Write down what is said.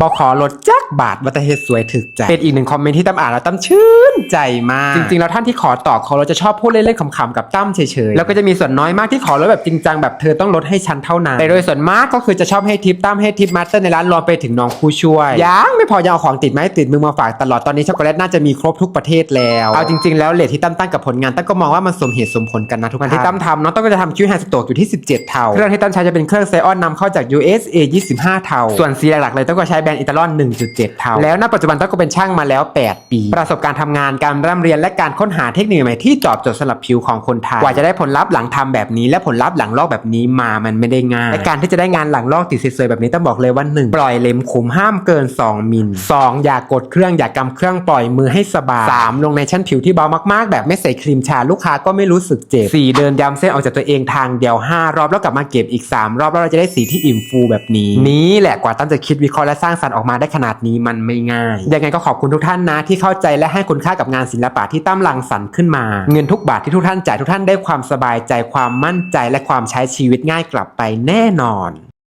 บอกขอลดจัก บาทวัตเฮ็ดสวยถึกใจ เป็นอีกหนึ่งคอมเมนต์ที่ตั้มอ่านแล้วตั้มชื่นใจมาก จริงๆ แล้วท่านที่ขอต่อเขาเราจะชอบพูดเล่นๆขำๆกับตั้มเฉยๆ แล้วก็จะมีส่วนน้อยมากที่ขอลดแบบจริงจังแบบเธอต้องลดให้ฉันเท่านั้น แต่โดยส่วนมากก็คือจะชอบให้ทิปตั้มให้ทิปมาสเตอร์ในร้านรวมไปถึงน้องผู้ช่วย ยังไม่พอยังเอาของติดไม้ติดมือมาฝากตลอดตอนนี้ช็อกโกแลตน่าจะมีครบทุกประเทศแล้ว เอาจริงๆ แล้วเลทที่ตั้มตั้งกับผลงานตั้มก็มองว่ามันสมเหตุสมผลกันนะทุกคนที่ตั้มทำเนาะตั้มก็จะทำคิวแฮนด์สโตกอยู่ที่ 17 เท่า เครื่องที่ตั้มใช้จะเป็นเครื่องไซออนนำเข้าจาก USA 25 เท่า ส่วนสีหลักๆเลยตั้มก็ใช้แบรนด์อิตาลอน1.7เท่า แล้วณปัจจุบันตั้มก็เป็นช่างมาแล้ว 8 ปี ประสบการณ์ทำงานการร่ำเรียนและการค้นหาเทคนิคใหม่ๆที่ตอบโจทย์สำหรับผิวของคนไทยกว่าจะได้ผลลัพธ์หลังทำแบบนี้และผลลัพธ์หลังลอกแบบนี้มามันไม่ได้ง่ายและการที่จะได้งานหลังลอกติดสวยๆแบบนี้ต้องบอกเลยว่าหนึ่งปล่อยเล็มขุมห้ามเกิน 2 มิล 2 อย่ากดเครื่องอย่ากำเครื่องปล่อยมือให้สบาย 3 ลงในชั้นผิวที่เบามากๆ แบบไม่ใส่ครีมชาลูกค้าก็ไม่รู้สึกเจ็บ 4 เดินย้ำเส้นออกจากตัวเองทางเดียว 5 รอบแล้วกลับมาเก็บอีก 3 รอบแล้วเราจะได้สีที่อิ่มฟูแบบนี้ นี่แหละกว่าตั้มจะคิดวิเคราะห์และสร้างสรรค์ออกมาได้ขนาดนี้มันไม่ง่าย ยังไงก็ขอบคุณทุกท่านนะ ที่เข้าใจและให้คุณค่ากับงานศิลปะที่ตั้มรังสรรค์ขึ้นมา เงินทุกบาทที่ทุกท่านจ่ายทุกท่านได้ความสบายใจความมั่นใจและความใช้ชีวิตง่ายกลับไปแน่นอน